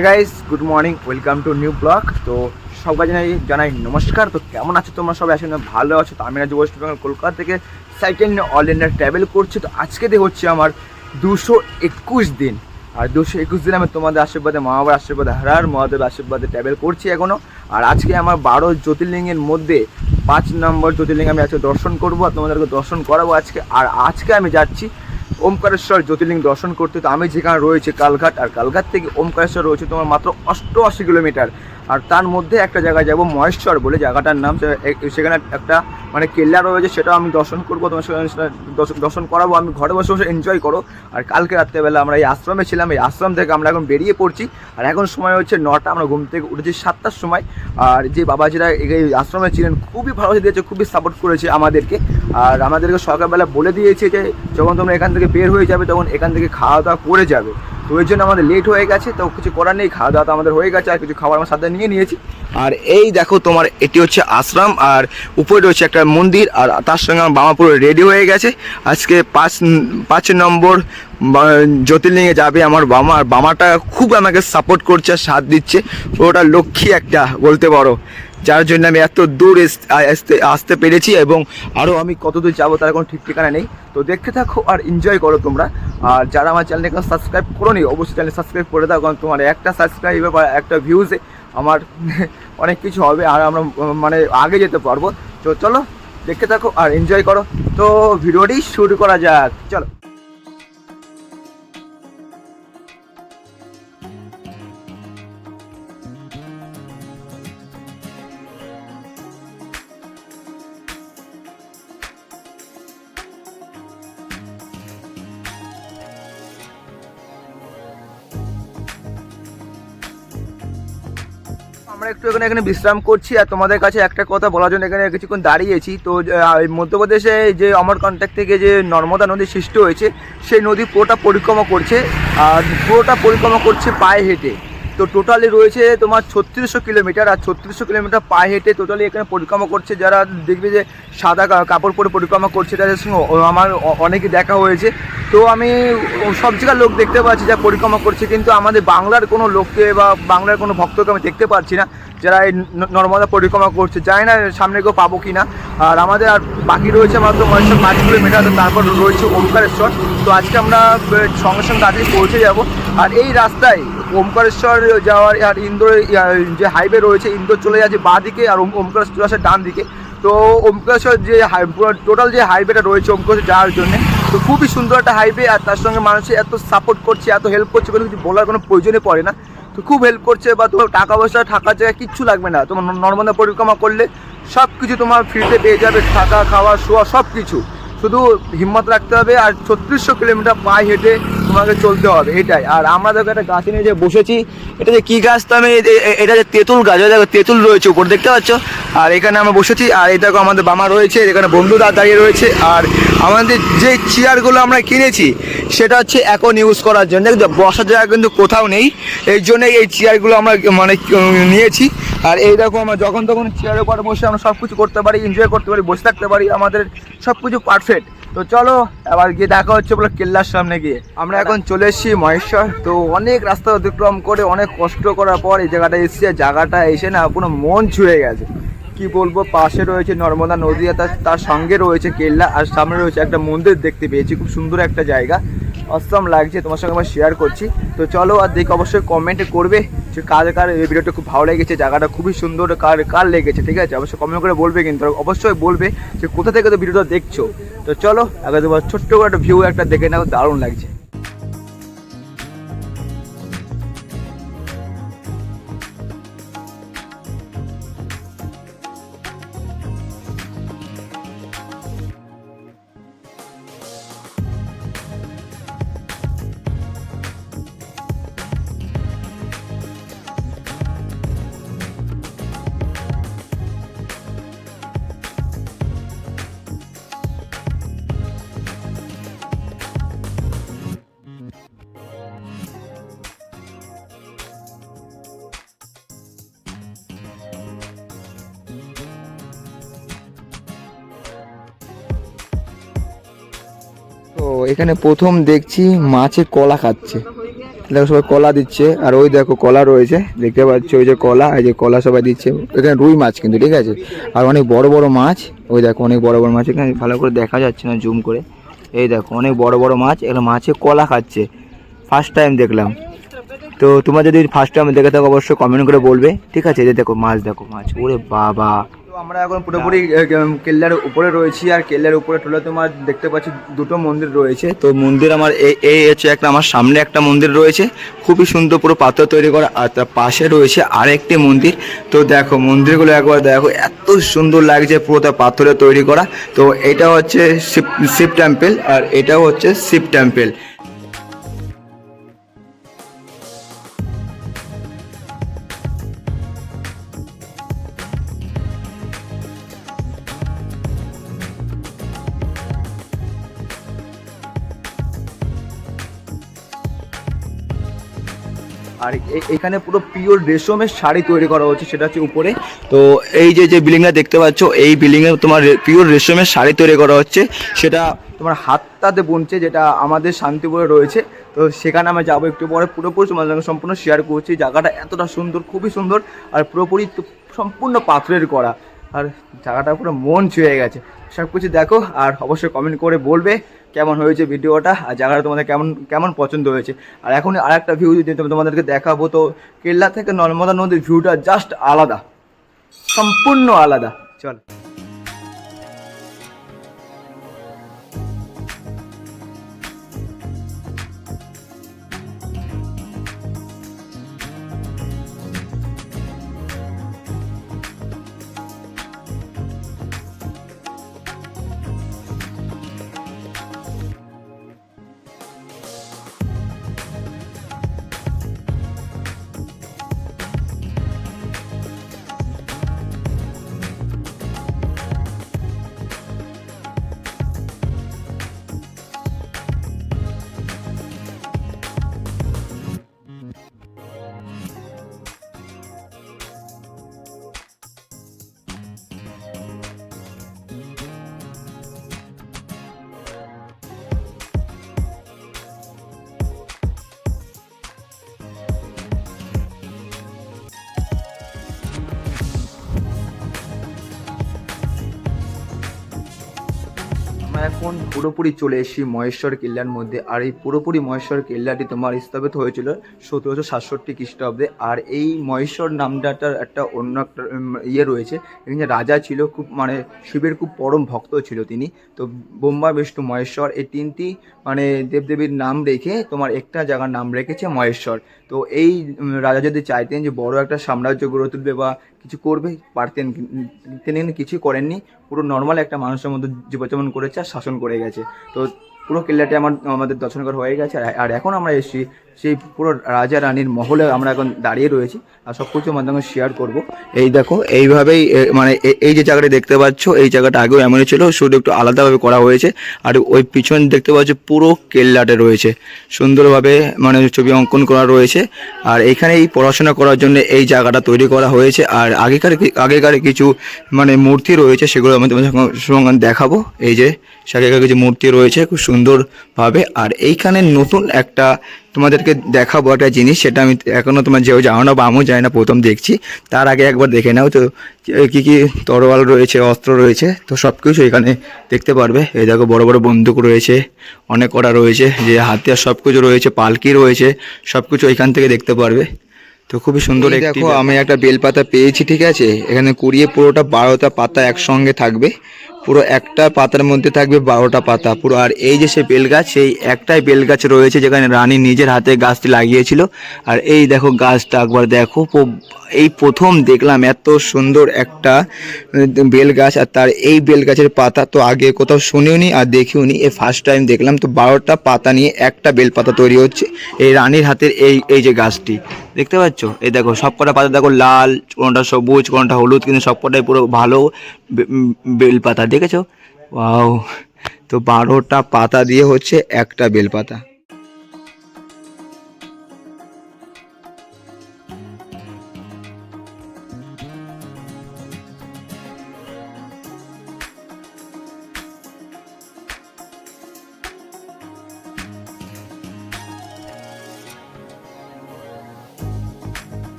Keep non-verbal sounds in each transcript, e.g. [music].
Guys good morning welcome to new blog তো সবাই জানাই জানাই নমস্কার। তো কেমন আছো তোমরা সবাই? আসলে ভালো আছো। তো আমি আজ ওয়েস্ট বেঙ্গল কলকাতা থেকে সেকেন্ড অল ইন্ডিয়া ট্রাভেল করছি। তো আজকে দিয়ে হচ্ছে আমার দুশো একুশ দিন। আর দুশো একুশ দিন আমি তোমাদের আশীর্বাদে মা বাবার আশীর্বাদে হারার মহাদেব আশীর্বাদে ট্রাভেল করছি এখনও আর আজকে আমার বারো জ্যোতির্লিঙ্গের মধ্যে পাঁচ নম্বর জ্যোতির্লিঙ্গ আমি আজকে দর্শন করব। আর তোমাদেরকে দর্শন করাবো আজকে। আর আজকে আমি যাচ্ছি ওমকারেশ্বর জ্যোতির্লিঙ্গ দর্শন করতে, তো আমি যেখানে রয়েছে, কালঘাট। আর কালঘাট থেকে ওমকারেশ্বর রয়েছে তোমার মাত্র অষ্টআশি কিলোমিটার। আর তার মধ্যে একটা জায়গায় যাব, মহেশ্বর বলে জায়গাটার নাম সেখানে একটা মানে কেল্লা রয়েছে, সেটাও আমি দর্শন করব, তোমার দর্শন করাবো, আমি ঘরে বসে বসে এনজয় করো। আর কালকে রাত্রেবেলা আমরা এই আশ্রমে ছিলাম, এই আশ্রম থেকে আমরা এখন বেরিয়ে পড়ছি। আর এখন সময় হচ্ছে নটা, আমরা ঘুম থেকে উঠেছি সাতটার সময়। আর যে বাবাজিরা এই আশ্রমে ছিলেন, খুবই ভালো দিয়েছে, খুবই সাপোর্ট করেছে আমাদেরকে। আর আমাদেরকে সকালবেলা বলে দিয়েছে যে, যখন তোমরা এখান থেকে বের হয়ে যাবে, তখন এখান থেকে খাওয়া দাওয়া করে যাবে। তো ওই জন্য আমাদের লেট হয়ে গেছে, তো কিছু করার নেই, খাওয়া দাওয়া তো আমাদের হয়ে গেছে, আর কিছু খাবার আমার সাথে নিয়ে নিয়েছি। আর এই দেখো তোমার, এটি হচ্ছে আশ্রম, আর উপরে রয়েছে একটা মন্দির, আর তার সঙ্গে আমার বামা পুরো রেডি হয়ে গেছে। আজকে পাঁচ পাঁচ নম্বর জ্যোতির্লিঙ্গে যাবে আমার বামা আর বামাটা খুব আমাকে সাপোর্ট করছে, আর সাথ দিচ্ছে। ওটা লক্ষ্মী একটা, বলতে পারো। যার জন্য আমি এত দূর আসতে আসতে পেরেছি এবং আরও আমি কত দূর যাব তার কোনো ঠিক ঠিকানা নেই। তো দেখতে থাকো আর এনজয় করো তোমরা। আর যারা আমার চ্যানেলকে সাবস্ক্রাইব করো নি অবশ্যই চ্যানেল সাবস্ক্রাইব করে দাও, কারণ তোমার একটা সাবস্ক্রাইবে বা একটা ভিউজে আমার [laughs] অনেক কিছু হবে আর আমরা মানে আগে যেতে পারব। তো চলো দেখতে থাকো আর এনজয় করো। তো ভিডিওটি শুরু করা যাক। চলো। একটু এখানে এখানে বিশ্রাম করছি আর তোমাদের কাছে একটা কথা বলার জন্য এখানে কিছুক্ষণ দাঁড়িয়েছি। তো মধ্যপ্রদেশে যে অমর কন্ট্যাক্ট থেকে যে নর্মদা নদী সৃষ্টি হয়েছে, সেই নদী পুরোটা পরিক্রমা করছে আর পুরোটা পরিক্রমা করছে পায়ে হেঁটে। তো টোটালি রয়েছে তোমার ছত্রিশশো কিলোমিটার, আর ছত্রিশশো কিলোমিটার পায়ে হেঁটে টোটালি এখানে পরিক্রমা করছে। যারা দেখবে যে সাদা কাপড় পরে পরিক্রমা করছে, তাদের সঙ্গে আমার অনেকে দেখা হয়েছে। তো আমি সব জায়গার লোক দেখতে পাচ্ছি যা পরিক্রমা করছে, কিন্তু আমাদের বাংলার কোনো লোককে বা বাংলার কোনো ভক্তকে আমি দেখতে পাচ্ছি না, যারা এই নর্মদা পরিক্রমা করছে। জানি না সামনে কেউ পাবো কি না। আর আমাদের আর বাকি রয়েছে মাত্র মহেশ্বর পাঁচ কিলোমিটার, তারপর রয়েছে ওমকারেশ্বর। তো আজকে আমরা সঙ্গে সঙ্গে তাড়াতাড়ি পৌঁছে যাব। আর এই রাস্তায় ওমকারেশ্বর যাওয়ার আর ইন্দোর যে হাইওয়ে রয়েছে, ইন্দোর চলে যাচ্ছে বাঁ দিকে আর ওম- ওমকারেশ্বর চলে আসে ডান দিকে তো ওমকারেশ্বর যে টোটাল যে হাইওয়েটা রয়েছে ওমকারেশ্বর যাওয়ার জন্য, তো খুবই সুন্দর একটা হাইওয়ে আর তার সঙ্গে মানুষের এত সাপোর্ট করছে, এত হেল্প করছে কোনো কিছু বলার কোনো প্রয়োজনে পড়ে না। তো খুব হেল্প করছে বা তোমার টাকা পয়সা থাকার জায়গায় কিচ্ছু লাগবে না। তোমার নর্মদা পরিক্রমা করলে সব কিছু তোমার ফ্রিতে পেয়ে যাবে, থাকা, খাওয়া, শোয়া সব কিছু শুধু হিম্মত রাখতে হবে আর ছত্রিশশো কিলোমিটার পায়ে হেঁটে তোমাকে চলতে হবে, এটাই। আর আমরা দেখো একটা গাছ নিয়ে যে বসেছি, এটা যে কী গাছ? তো আমি এটা যে তেঁতুল গাছ দেখো তেঁতুল রয়েছে উপর, দেখতে পাচ্ছ? আর এখানে আমরা বসেছি, আর এই দেখো আমাদের বামা রয়েছে এখানে বন্ধু দা দাঁড়িয়ে রয়েছে, আর আমাদের যে চেয়ারগুলো আমরা কিনেছি, সেটা হচ্ছে এখন ইউজ করার জন্য। দেখো বসার জায়গা কিন্তু কোথাও নেই, এই জন্যই এই চেয়ারগুলো আমরা মানে নিয়েছি। আর এই দেখো আমরা যখন তখন চেয়ারের উপর বসে আমরা সব কিছু করতে পারি এনজয় করতে পারি, বসে থাকতে পারি, আমাদের সব কিছু পারফেক্ট তো চলো, এবার গিয়ে দেখা হচ্ছে বলে কেল্লার সামনে গিয়ে। আমরা এখন চলে এসেছি মহেশ্বর। তো অনেক রাস্তা অতিক্রম করে, অনেক কষ্ট করার পর এই জায়গাটা এসেছি। জায়গাটা এসে না পুরো মন ছুঁয়ে গেছে। কি বলব, পাশে রয়েছে নর্মদা নদী তার সঙ্গে রয়েছে কেল্লা, আর সামনে রয়েছে একটা মন্দির দেখতে পেয়েছি। খুব সুন্দর একটা জায়গা। অসম লাগছে, তোমার সঙ্গে আমার শেয়ার করছি। তো চলো আর দেখে অবশ্যই কমেন্ট করবে যে কার কার এই ভিডিওটা খুব ভালো লেগেছে, জায়গাটা খুবই সুন্দর, কার কার লেগেছে, ঠিক আছে? অবশ্যই কমেন্ট করে বলবে কিন্তু অবশ্যই বলবে যে কোথা থেকে তো ভিডিওটা দেখছ। তো চলো, আগে তোমার ছোট্ট করে একটা ভিউ একটা দেখে নাও, দারুণ লাগছে। তো এখানে প্রথম দেখছি মাছে কলা খাচ্ছে। দেখো সবাই কলা দিচ্ছে, আর ওই দেখো কলা রয়েছে, দেখতে পাচ্ছ ওই যে কলা, এই যে কলা সবাই দিচ্ছে। এখানে রুই মাছ কিন্তু, ঠিক আছে? আর অনেক বড় বড় মাছ, ওই দেখো অনেক বড় বড় মাছ, এখানে ভালো করে দেখা যাচ্ছে না, জুম করে। এই দেখো অনেক বড় বড় মাছ এগুলো মাছে কলা খাচ্ছে। ফার্স্ট টাইম দেখলাম। তো তোমরা যদি ফার্স্ট টাইম দেখে থাকো, অবশ্যই কমেন্ট করে বলবে, ঠিক আছে? এই দেখো মাছ দেখো মাছ, ওরে বাবা! আমরা এখন পুরোপুরি কেল্লার উপরে রয়েছি আর কেল্লার উপরে টোলে তোমার দেখতে পাচ্ছি দুটো মন্দির রয়েছে। তো মন্দির আমার এই হচ্ছে একটা আমার সামনে একটা মন্দির রয়েছে। খুবই সুন্দর পুরো পাথর তৈরি করা, আর তার পাশে রয়েছে আরেকটি মন্দির। তো দেখো মন্দিরগুলো একবার দেখো, এত সুন্দর লাগছে পুরো তার পাথরে তৈরি করা। তো এটা হচ্ছে শিব শিব টেম্পল আর এটাও হচ্ছে শিব টেম্পল আর এখানে পুরো পিওর রেশমের শাড়ি তৈরি করা হচ্ছে, সেটা হচ্ছে উপরে। তো এই যে যে বিল্ডিংটা দেখতে পাচ্ছ, এই বিল্ডিংয়ে তোমার পিওর রেশমের শাড়ি তৈরি করা হচ্ছে। সেটা তোমার হাতটাতে বুনছে, যেটা আমাদের শান্তিপুরে রয়েছে। তো সেখানে আমি যাব একটু পরে। পুরোপুরি তোমার সঙ্গে সম্পূর্ণ শেয়ার করছি। জায়গাটা এতটা সুন্দর, খুবই সুন্দর, আর পুরোপুরি সম্পূর্ণ পাথরের করা। আর জায়গাটা পুরো মন ছুঁয়ে গেছে। সব কিছু দেখো আর অবশ্যই কমেন্ট করে বলবে কেমন হয়েছে ভিডিওটা আর জায়গাটা তোমাদের কেমন কেমন পছন্দ হয়েছে। আর এখন আর একটা ভিউ যদি তুমি- তোমাদেরকে দেখাবো তো কেরলা থেকে নর্মদা নদীর ভিউটা জাস্ট আলাদা, সম্পূর্ণ আলাদা। চল। আমরা এখন পুরোপুরি চলে এসেছি মহেশ্বর কেল্লার মধ্যে? আর এই পুরোপুরি মহেশ্বর কেল্লাটি তোমার স্থাপিত হয়েছিল সতেরোশো সাতষট্টি খ্রিস্টাব্দে। আর এই মহেশ্বর নামটার একটা অন্য একটা ইয়ে রয়েছে। এখানে রাজা ছিল, খুব মানে শিবের খুব পরম ভক্ত ছিল তিনি। তো বোম্বা বিষ্ণু, মহেশ্বর, এই তিনটি মানে দেবদেবীর নাম রেখে তোমার একটা জায়গার নাম রেখেছে মহেশ্বর। তো এই রাজা যদি চাইতেন যে বড় একটা সাম্রাজ্য গড়ে তুলবে বা কিছু করবে, পারতেন তিনি কিন্তু কিছুই করেননি। পুরো নর্মাল একটা মানুষের মতো জীবনযাপন করেছে আর শাসন করে গেছে। তো পুরো কেল্লাটি আমার, আমাদের দর্শন করা হয়ে গেছে। আর এখন আমরা এসেছি সেই পুরো রাজা রানীর মহলে আমরা এখন দাঁড়িয়ে রয়েছি। আর সব কিছু মাধ্যমে শেয়ার করব। এই দেখো, এইভাবেই মানে এই যে জায়গাটা দেখতে পাচ্ছ, এই জায়গাটা আগেও এমনই ছিল, শুধু একটু আলাদাভাবে করা হয়েছে। আর ওই পিছন দেখতে পাচ্ছ, পুরো কেল্লাটে রয়েছে। সুন্দরভাবে মানে ছবি অঙ্কন করা রয়েছে। আর এখানে এই পড়াশোনা করার জন্য এই জায়গাটা তৈরি করা হয়েছে। আর আগেকার আগেকার কিছু মানে মূর্তি রয়েছে, সেগুলো আমি তোমাদের সঙ্গে দেখাবো। এই যে, আগেকার কিছু মূর্তি রয়েছে, খুব সুন্দরভাবে। আর এইখানে নতুন একটা তোমাদেরকে দেখাবো একটা জিনিস সেটা আমি এখনও তোমার যেও জানো না বা আমিও জানি না প্রথম দেখছি। তার আগে একবার দেখে নাও তো কি কি তরোয়াল রয়েছে অস্ত্র রয়েছে তো সব কিছু এখানে দেখতে পারবে। এই দেখো বড় বড় বন্দুক রয়েছে অনেক কটা রয়েছে যে হাতিয়ার সব কিছু রয়েছে পালকি রয়েছে সব কিছু এখান থেকে দেখতে পারবে। তো খুবই সুন্দর দেখো, আমি একটা বেলপাতা পেয়েছি ঠিক আছে? এখানে কুড়িয়ে পুরোটা বারোটা পাতা একসঙ্গে থাকবে। পুরো একটা পাতার মধ্যে থাকবে বারোটা পাতা। পুরো আর এই যে সে বেল গাছ সেই একটাই বেল গাছ রয়েছে যেখানে রানী নিজের হাতে গাছটি লাগিয়েছিল। আর এই দেখো গাছটা একবার দেখো এই প্রথম দেখলাম এত সুন্দর একটা বেল গাছ আর তার এই বেল গাছের পাতা তো আগে কোথাও শুনিওনি আর দেখিওনি। এই ফার্স্ট টাইম দেখলাম। তো বারোটা পাতা নিয়ে একটা বেল পাতা তৈরি হচ্ছে এই রানীর হাতের এই এই যে গাছটি। দেখতে পাচ্ছ? এই দেখো সব কটা পাতা দেখো লাল, কোনটা সবুজ, কোনটা হলুদ, কিন্তু সব কটাই পুরো ভালো বেলপাতা বেল পাতা, দেখেছ? ওয়াও, তো বারোটা পাতা দিয়ে হচ্ছে একটা বেল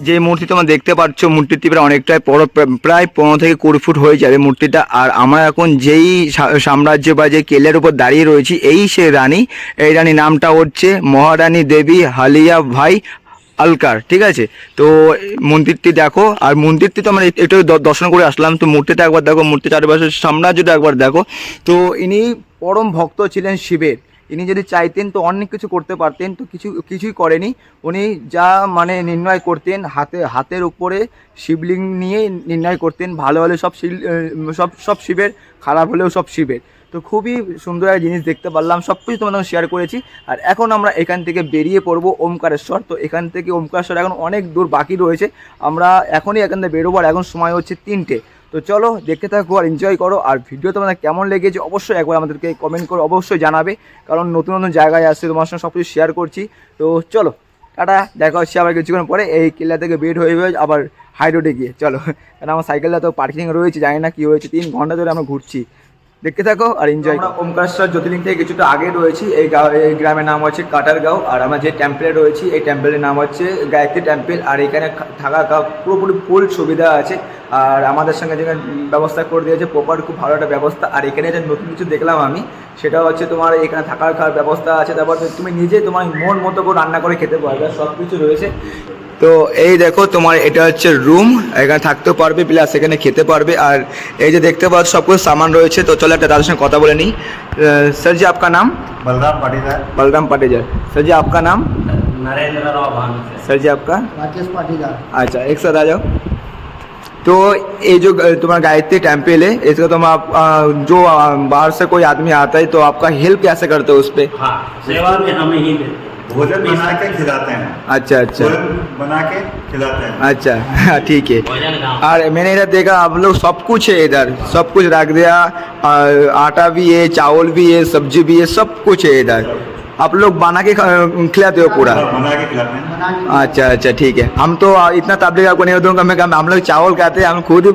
যে মূর্তি তোমরা দেখতে পাচ্ছ, মূর্তিটি প্রায় অনেকটাই বড়, প্রা- প্রায় পনেরো থেকে কুড়ি ফুট হয়ে যাবে মূর্তিটা। আর আমরা এখন যেই সাম্রাজ্য বা যে কেলের উপর দাঁড়িয়ে রয়েছি, এই সে রানী, এই রানী নামটা হচ্ছে মহারানী দেবী হালিয়া ভাই আলকার, ঠিক আছে? তো মন্দিরটি দেখো, আর মন্দিরটি তো আমরা একটু দর্শন করে আসলাম। তো মূর্তিটা একবার দেখো মূর্তি চারপাশে সাম্রাজ্যটা একবার দেখো। তো ইনি পরম ভক্ত ছিলেন শিবের। ইনি যদি চাইতেন তো অনেক কিছু করতে পারতেন, তো কিছু, কিছুই করেনি। উনি যা মানে নির্ণয় করতেন, হাতে, হাতের উপরে শিবলিঙ্গ নিয়ে নির্ণয় করতেন, ভালো হলে সব শিল- সব সব শিবের, খারাপ হলেও সব শিবের। তো খুবই সুন্দর একটা জিনিস দেখতে পারলাম, সব কিছু তোমাদের শেয়ার করেছি। আর এখন আমরা এখান থেকে বেরিয়ে পড়ব ওমকারেশ্বর। তো এখান থেকে ওমকারেশ্বর এখন অনেক দূর বাকি রয়েছে। আমরা এখনই এখান থেকে বেরোবো, আর এখন সময় হচ্ছে তিনটে। তো চলো দেখতে থাকো আর এনজয় করো। আর ভিডিও তোমাদের কেমন লেগেছে অবশ্যই একবার আমাদেরকে কমেন্ট করো অবশ্যই জানাবে। কারণ নতুন নতুন জায়গায় আসছে তোমার সঙ্গে সব কিছু শেয়ার করছি। তো চলো, টাটা, দেখা হচ্ছে আবার কিছুক্ষণ পরে। এই কিল্লা থেকে বের হয়ে আবার হাই রোডে গিয়ে। চলো কারণ আমার সাইকেলটা তো পার্কিং রয়েছে, জানি না কী হয়েছে। তিন ঘণ্টা ধরে আমরা ঘুরছি। দেখতে থাকো আর এনজয় আমরা ওমকারেশ্বর জ্যোতির্লিঙ্গ থেকে কিছুটা আগে রয়েছি এই এই গ্রামের নাম হচ্ছে কাটারগাঁও আর আমরা যে টেম্পলে রয়েছি এই টেম্পলের নাম হচ্ছে গায়ত্রী টেম্পল আর এখানে থাকা পুরোপুরি ফুল সুবিধা আছে আর আমাদের সঙ্গে যেখানে ব্যবস্থা করে দিয়েছে প্রপার খুব ভালো একটা ব্যবস্থা আর এখানে যে নতুন কিছু দেখলাম আমি সেটা হচ্ছে তোমার এখানে থাকার খাওয়ার ব্যবস্থা আছে তারপর তুমি নিজে তোমার মন মতো করে রান্না করে খেতে পারবে আর সব কিছু রয়েছে। তো এই দেখো তোমার এটা হচ্ছে রুম এখানে থাকতে পারবে প্লাস এখানে খেতে পারবে আর এই যে দেখতে পাচ্ছ সব কিছু সামান রয়েছে তো চলো একটা তাদের সঙ্গে কথা বলে নিই सर जी आपका नाम बलराम पाटीदार बलराम पाटेजर सर जी आपका नाम नरेंद्र राव भानु सर जी आपका राकेश पाटीदार अच्छा एक साथ आ जाओ तो ये जो अ, तुम्हारा गायत्री टेम्पल है इसका तुम आप अ, जो अ, बाहर से कोई आदमी आता है तो आपका हेल्प कैसे करते हो उस पर हाँ सेवा में हमें ही देते हैं भोजन बना के खिलाते हैं। अच्छा अच्छा। बना के खिलाते हैं। अच्छा ठीक है। भोजन और मैंने इधर देखा आप लोग सब कुछ है इधर। सब कुछ रख दिया। आटा भी है चावल भी है सब्ज़ी भी है सब कुछ है इधर। आप लोग बना के खिलाते हो पूरा हाँ, बना के खिलाते हैं। अच्छा अच्छा ठीक है। हम तो इतना तबलीग आपको नहीं दूँगा। मैं हम लोग चावल खाते हैं हम खुद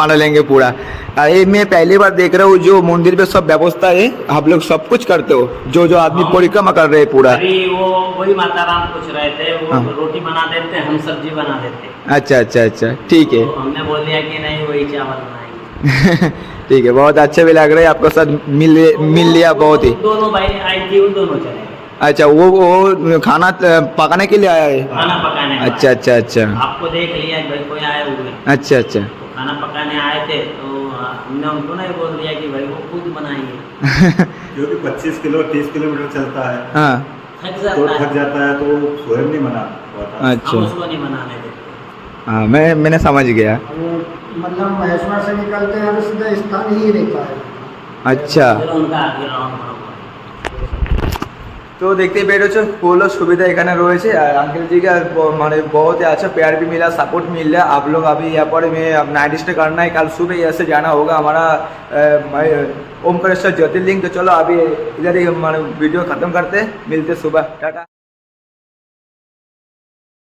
बना लेंगे पूरा। अरे मैं पहली बार देख रहा हूँ जो मंदिर पे सब व्यवस्था है आप लोग सब कुछ करते हो जो जो आदमी हाँ। परिक्रमा कर रहे हैं पूरा। वो वही माता राम पूछ रहे थे वो हाँ। रोटी बना देते हम सब्ज़ी बना देते। अच्छा अच्छा अच्छा ठीक है। तो हमने बोल दिया कि नहीं वही चावल बनाएँगे। [laughs] ठीक है बहुत अच्छे भी लग रहे हैं आपके साथ मिल मिल लिया बहुत ही। दोनों भाई आई थी दोनों चले अच्छा वो वो खाना पकाने के लिए आया है? खाना पकाने अच्छा अच्छा अच्छा। आपको देख लिया कोई आए हुए अच्छा अच्छा। तो खाना पकाने आए थे तो हमने उनको नहीं बोल दिया कि भाई वो खुद बनाएँगे। [laughs] क्योंकि 25 किलो 30 किलोमीटर चलता है। हाँ। थक तो थक जाता है तो स्वयं नहीं बना पाता अच्छा। उसको नहीं बनाने देते। हाँ मैं मैंने समझ गया। मतलब महेश्वर से निकलते हैं तो सीधा स्थान ही रहता है। अच्छा। फिर उनका आगे राउंड তো দেখতেই পেরেছ হলো সুবিধা এখানে রয়েছে আর আঙ্কেল জিকে মানে বহুত আচ্ছা प्यार भी मिला सपोर्ट मिल रहा आप लोग अभी यहाँ पर मैं अब नाइट स्टे करना है कल सुबह यहाँ से जाना होगा हमारा ओमकरेश्वर ज्योतिर्लिंग तो चलो अभी इधर ही हमारे वीडियो ख़त्म करते मिलते सुबह टाटा